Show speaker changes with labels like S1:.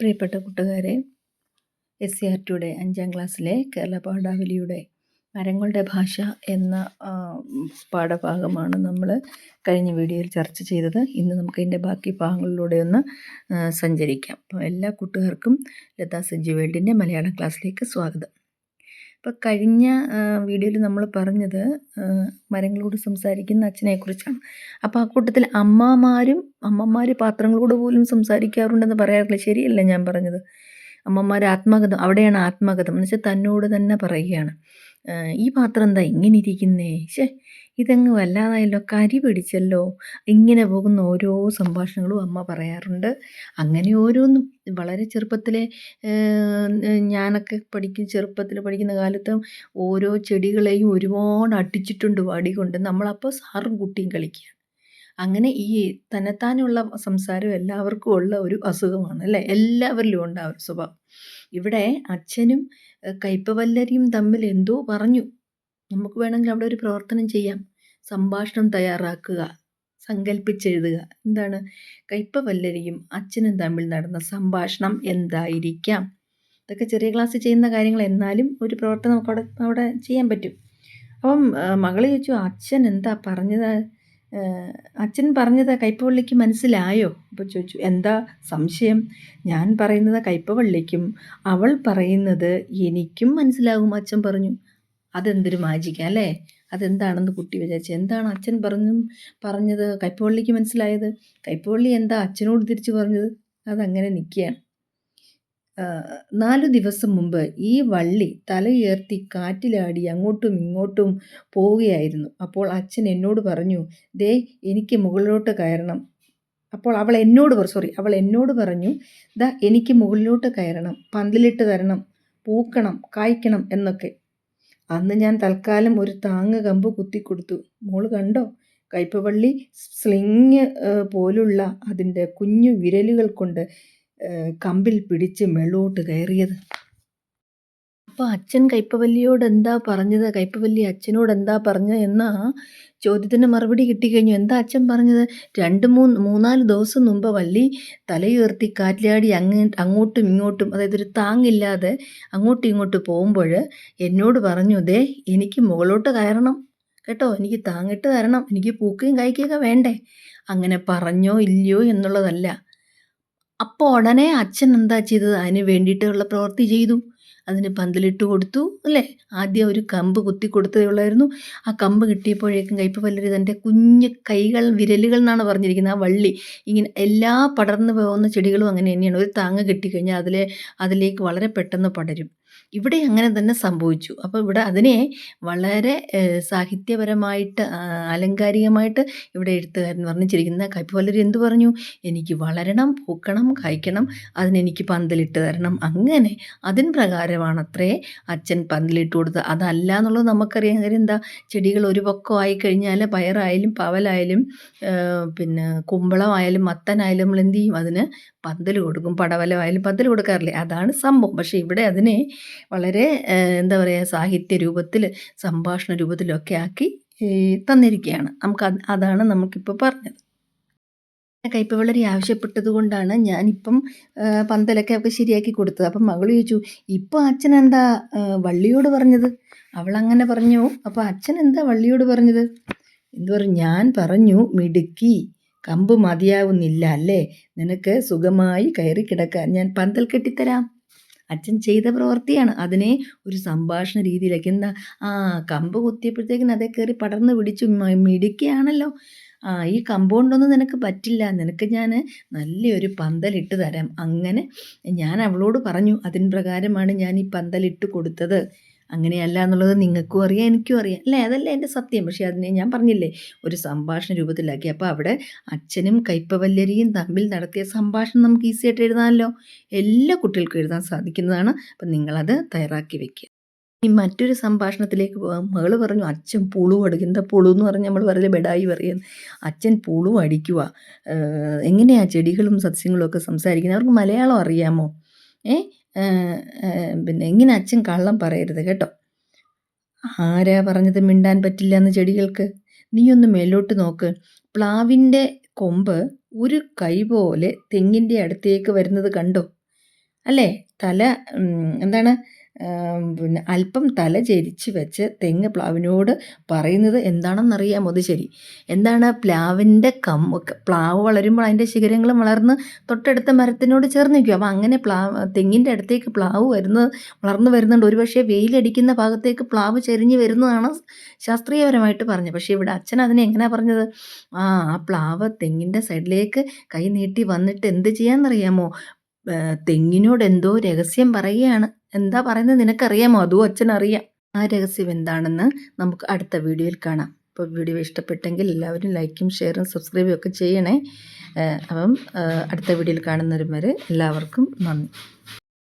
S1: പ്രിയപ്പെട്ട കൂട്ടുകാരെ S C R ടിയുടെ അഞ്ചാം ക്ലാസ്സിലെ കേരള പാഠാവലിയുടെ മരങ്ങളുടെ ഭാഷ എന്ന പാഠഭാഗമാണ് നമ്മൾ കഴിഞ്ഞ വീഡിയോയിൽ ചർച്ച ചെയ്തത്. ഇന്ന് നമുക്ക് ഇതിന്റെ ബാക്കി ഭാഗങ്ങളിലൂടെ ഒന്ന് സഞ്ചരിക്കാം. അപ്പോൾ എല്ലാ കൂട്ടുകാർക്കും ലതാ സഞ്ജു വേൾഡിന്റെ മലയാളം ക്ലാസ്സിലേക്ക് സ്വാഗതം. അപ്പോൾ കഴിഞ്ഞ വീഡിയോയിൽ നമ്മൾ പറഞ്ഞത് മരങ്ങളോട് സംസാരിക്കുന്ന അച്ഛനെക്കുറിച്ചാണ് അപ്പോൾ ആ കൂട്ടത്തിൽ അമ്മമാരും അമ്മമാർ പാത്രങ്ങളോട് പോലും സംസാരിക്കാറുണ്ടെന്ന് പറയാറില്ല? ശരിയല്ല ഞാൻ പറഞ്ഞത്? അമ്മമാർ ആത്മകഥം അവിടെയാണ് ആത്മകഥം. എന്ന് വെച്ചാൽ തന്നോട് തന്നെ പറയുകയാണ്. ഈ പാത്രം എന്താ ഇങ്ങനെ ഇരിക്കുന്നേ? ശേ ഇതങ്ങ് വല്ലാതായല്ലോ കരി പിടിച്ചല്ലോ. ഇങ്ങനെ പോകുന്ന ഓരോ സംഭാഷണങ്ങളും അമ്മ പറയാറുണ്ട്. അങ്ങനെ ഓരോന്നും വളരെ ചെറുപ്പത്തിലെ ഞാനൊക്കെ പഠിക്കുന്ന ചെറുപ്പത്തിൽ പഠിക്കുന്ന കാലത്ത് ഓരോ ചെടികളെയും ഒരുപാട് അടിച്ചിട്ടുണ്ട് വടി കൊണ്ട് നമ്മളപ്പോൾ സാറും കുട്ടിയും കളിക്കുകയാണ്. അങ്ങനെ ഈ തന്നെത്താനുള്ള സംസാരം എല്ലാവർക്കും ഉള്ള ഒരു അസുഖമാണ് അല്ലേ? എല്ലാവരിലും ഉണ്ട് ആ ഒരു സ്വഭാവം. ഇവിടെ അച്ഛനും കയ്പവല്ലരിയും തമ്മിൽ എന്തോ പറഞ്ഞു. നമുക്ക് വേണമെങ്കിൽ അവിടെ ഒരു പ്രവർത്തനം ചെയ്യാം. സംഭാഷണം തയ്യാറാക്കുക സങ്കല്പിച്ചെഴുതുക എന്താണ്? കയ്പവല്ലരിയും അച്ഛനും തമ്മിൽ നടന്ന സംഭാഷണം എന്തായിരിക്കാം? ഇതൊക്കെ ചെറിയ ക്ലാസ്സിൽ ചെയ്യുന്ന കാര്യങ്ങൾ എന്നാലും ഒരു പ്രവർത്തനം നമുക്ക് അവിടെ അവിടെ ചെയ്യാൻ പറ്റും. അപ്പം മകൾ ചോദിച്ചു അച്ഛൻ എന്താ പറഞ്ഞത്? അച്ഛൻ പറഞ്ഞത് കയ്പവള്ളിക്ക് മനസ്സിലായോ? അപ്പോൾ ചോദിച്ചു എന്താ സംശയം? ഞാൻ പറയുന്നത് കയ്പവള്ളിക്കും അവൾ പറയുന്നത് എനിക്കും മനസ്സിലാകും അച്ഛൻ പറഞ്ഞു. അതെന്തൊരു മാജിക്ക അല്ലേ? അതെന്താണെന്ന് കുട്ടി വിചാരിച്ചു. എന്താണ് അച്ഛൻ പറഞ്ഞു പറഞ്ഞത്? കയ്പവള്ളിക്ക് മനസ്സിലായത്? കയ്പവള്ളി എന്താ അച്ഛനോട് തിരിച്ചു പറഞ്ഞത്? അതങ്ങനെ നിൽക്കുകയാണ് നാലു ദിവസം മുമ്പ് ഈ വള്ളി തലയുയർത്തി കാറ്റിലാടി അങ്ങോട്ടും ഇങ്ങോട്ടും പോവുകയായിരുന്നു. അപ്പോൾ അച്ഛൻ എന്നോട് പറഞ്ഞു ദേ എനിക്ക് മുകളിലോട്ട് കയറണം. അപ്പോൾ അവൾ എന്നോട് സോറി അവൾ എന്നോട് പറഞ്ഞു ദാ എനിക്ക് മുകളിലോട്ട് കയറണം പന്തലിട്ട് തരണം പൂക്കണം കായ്ക്കണം എന്നൊക്കെ. അന്ന് ഞാൻ തൽക്കാലം ഒരു താങ്ങ് കമ്പ് കുത്തിക്കൊടുത്തു. മോൾ കണ്ടോ? കയ്പവള്ളി സ്ലിങ് പോലുള്ള അതിന്റെ കുഞ്ഞു വിരലുകൾ കൊണ്ട് കമ്പിൽ പിടിച്ച് മേളോട്ട് കയറിയത്. അപ്പോൾ അച്ഛൻ കയ്പവല്ലിയോട് എന്താ പറഞ്ഞത്? കയ്പവല്ലി അച്ഛനോട് എന്താ പറഞ്ഞത് എന്ന ചോദ്യത്തിന് മറുപടി കിട്ടിക്കഴിഞ്ഞു. എന്താ അച്ഛൻ പറഞ്ഞത്? രണ്ട് മൂന്ന് മൂന്നാൽ ദിവസം മുമ്പ് വല്ലി തലയുയർത്തി കാറ്റിലാടി അങ്ങ് അങ്ങോട്ടും ഇങ്ങോട്ടും അതായത് ഒരു താങ്ങില്ലാതെ അങ്ങോട്ടും ഇങ്ങോട്ടും പോകുമ്പോൾ എന്നോട് പറഞ്ഞു ദേ എനിക്ക് മുകളോട്ട് കയറണം. കേട്ടോ? എനിക്ക് താങ്ങിട്ട് തരണം. എനിക്ക് പൂക്കുകയും കായ്ക്കുകയൊക്കെ വേണ്ടേ? അങ്ങനെ പറഞ്ഞോ ഇല്ലയോ എന്നുള്ളതല്ല. അപ്പോൾ ഉടനെ അച്ഛൻ എന്താ ചെയ്തത്? അതിന് വേണ്ടിയിട്ടുള്ള പ്രവൃത്തി ചെയ്തു. അതിന് പന്തലിട്ട് കൊടുത്തു അല്ലേ? ആദ്യം ഒരു കമ്പ് കുത്തി കൊടുത്തതേ ഉള്ളായിരുന്നു. ആ കമ്പ് കിട്ടിയപ്പോഴേക്കും കയ്പ പല്ലരി തന്റെ കുഞ്ഞ് കൈകൾ വിരലുകൾ എന്നാണ് പറഞ്ഞിരിക്കുന്നത്. ആ വള്ളി ഇങ്ങനെ എല്ലാ പടർന്നു പോകുന്ന ചെടികളും അങ്ങനെ തന്നെയാണ്. ഒരു താങ്ങ് കിട്ടിക്കഴിഞ്ഞാൽ അതിലെ അതിലേക്ക് വളരെ പെട്ടെന്ന് പടരും. ഇവിടെ അങ്ങനെ തന്നെ സംഭവിച്ചു. അപ്പോൾ ഇവിടെ അതിനെ വളരെ സാഹിത്യപരമായിട്ട് അലങ്കാരികമായിട്ട് ഇവിടെ എഴുത്തുകാരൻ വർണിച്ചിരിക്കുന്ന കയ്പവല്ലരി എന്തു പറഞ്ഞു? എനിക്ക് വളരണം പൂക്കണം കായ്ക്കണം അതിനെനിക്ക് പന്തലിട്ട് തരണം. അങ്ങനെ അതിൻ പ്രകാരമാണത്രേ അച്ഛൻ പന്തലിട്ട് കൊടുത്തത് അതല്ല എന്നുള്ളത് നമുക്കറിയാം. കാര്യം എന്താ? ചെടികൾ ഒരു പക്കം ആയിക്കഴിഞ്ഞാൽ പയറായാലും പവലായാലും പിന്നെ കുമ്പളമായാലും മത്തനായാലും നമ്മൾ എന്ത് ചെയ്യും? അതിന് പന്തൽ കൊടുക്കും. പടവലമായാലും പന്തൽ കൊടുക്കാറില്ലേ? അതാണ് സംഭവം. പക്ഷേ ഇവിടെ അതിനെ വളരെ എന്താ പറയുക സാഹിത്യ രൂപത്തിൽ സംഭാഷണ രൂപത്തിലൊക്കെ ആക്കി തന്നിരിക്കുകയാണ് നമുക്ക് അതാണ് നമുക്കിപ്പോൾ പറഞ്ഞത്. കയ്പ വളരെ ആവശ്യപ്പെട്ടത് കൊണ്ടാണ് ഞാനിപ്പം പന്തലൊക്കെ ഒക്കെ ശരിയാക്കി കൊടുത്തത്. അപ്പം മകൾ ചോദിച്ചു ഇപ്പോൾ അച്ഛൻ എന്താ വള്ളിയോട് പറഞ്ഞത്? അവൾ അങ്ങനെ പറഞ്ഞു അപ്പോൾ അച്ഛൻ എന്താ വള്ളിയോട് പറഞ്ഞത്? എന്തു പറഞ്ഞു ഞാൻ പറഞ്ഞു മിടുക്കി കമ്പ് മതിയാവുന്നില്ല അല്ലേ? നിനക്ക് സുഖമായി കയറി കിടക്കാൻ. ഞാൻ പന്തൽ കെട്ടിത്തരാം. അച്ഛൻ ചെയ്ത പ്രവൃത്തിയാണ്. അതിനെ ഒരു സംഭാഷണ രീതിയിലേക്ക്. എന്താ? ആ കമ്പ് കുത്തിയപ്പോഴത്തേക്കിന് അതേ കയറി പടർന്ന് പിടിച്ചു. മിടിക്കുകയാണല്ലോ ആ ഈ കമ്പൗണ്ടൊന്നും നിനക്ക് പറ്റില്ല. നിനക്ക് ഞാൻ നല്ലൊരു പന്തലിട്ട് തരാം. അങ്ങനെ ഞാൻ അവളോട് പറഞ്ഞു അതിൻ പ്രകാരമാണ് ഞാൻ ഈ പന്തലിട്ട് കൊടുത്തത്. അങ്ങനെയല്ല എന്നുള്ളത് നിങ്ങൾക്കും അറിയാം എനിക്കും അറിയാം. അല്ലേ? അതല്ല എന്റെ സത്യം. പക്ഷേ അതിനെ ഞാൻ പറഞ്ഞില്ലേ ഒരു സംഭാഷണ രൂപത്തിലാക്കി അപ്പോൾ അവിടെ അച്ഛനും കയ്പവല്ലരിയും തമ്മിൽ നടത്തിയ സംഭാഷണം നമുക്ക് ഈസി ആയിട്ട് എഴുതാമല്ലോ. എല്ലാ കുട്ടികൾക്കും എഴുതാൻ സാധിക്കുന്നതാണ്. അപ്പം നിങ്ങളത് തയ്യാറാക്കി വെക്കുക. ഈ മറ്റൊരു സംഭാഷണത്തിലേക്ക് പോകാം. മകൾ പറഞ്ഞു അച്ഛൻ പുളു അടിക്കും. എന്താ പുളു എന്ന് പറഞ്ഞ് നമ്മൾ പറയില്ല ബെഡായി പറയും അച്ഛൻ പുളു അടിക്കുക എങ്ങനെയാണ് എങ്ങനെയാ ചെടികളും സസ്യങ്ങളും ഒക്കെ സംസാരിക്കുന്നത്? അവർക്ക് മലയാളം അറിയാമോ? ഏ? പിന്നെ ഇങ്ങനെ അച്ഛൻ കള്ളം പറയരുത് കേട്ടോ. ആരാ പറഞ്ഞത് മിണ്ടാൻ പറ്റില്ല എന്ന് ചെടികൾക്ക്? നീയൊന്ന് മേലോട്ട് നോക്ക്. പ്ലാവിന്റെ കൊമ്പ് ഒരു കൈ പോലെ തെങ്ങിന്റെ അടുത്തേക്ക് വരുന്നത് കണ്ടോ? അല്ലേ? തല എന്താണ്? പിന്നെ അല്പം തല ചരിച്ച് വെച്ച് തെങ്ങ് പ്ലാവിനോട് പറയുന്നത് എന്താണെന്നറിയാമോ? അത് ശരി. എന്താണ് പ്ലാവിന്റെ കം പ്ലാവ് വളരുമ്പോൾ അതിന്റെ ശിഖരങ്ങൾ വളർന്ന് തൊട്ടടുത്ത മരത്തിനോട് ചേർന്ന് നിൽക്കും. അപ്പോൾ അങ്ങനെ പ്ലാവ് തെങ്ങിന്റെ അടുത്തേക്ക് പ്ലാവ് വരുന്നത് വളർന്നു വരുന്നുണ്ട്. ഒരുപക്ഷെ വെയിലടിക്കുന്ന ഭാഗത്തേക്ക് പ്ലാവ് ചെരിഞ്ഞ് വരുന്നതാണ് ശാസ്ത്രീയപരമായിട്ട് പറഞ്ഞത്. പക്ഷേ ഇവിടെ അച്ഛൻ അതിനെ എങ്ങനെയാണ് പറഞ്ഞത്? ആ ആ പ്ലാവ് തെങ്ങിന്റെ സൈഡിലേക്ക് കൈ നീട്ടി വന്നിട്ട് എന്ത് ചെയ്യാമെന്നറിയാമോ തെങ്ങിനോട് എന്തോ രഹസ്യം പറയുകയാണ്. എന്താ പറയുന്നത് നിനക്കറിയാമോ? അതും അച്ഛനറിയാം. ആ രഹസ്യം എന്താണെന്ന് നമുക്ക് അടുത്ത വീഡിയോയിൽ കാണാം. അപ്പോൾ വീഡിയോ ഇഷ്ടപ്പെട്ടെങ്കിൽ എല്ലാവരും ലൈക്കും ഷെയറും സബ്സ്ക്രൈബും ഒക്കെ ചെയ്യണേ. അപ്പം അടുത്ത വീഡിയോയിൽ കാണുന്നവരും വരെ എല്ലാവർക്കും നന്ദി.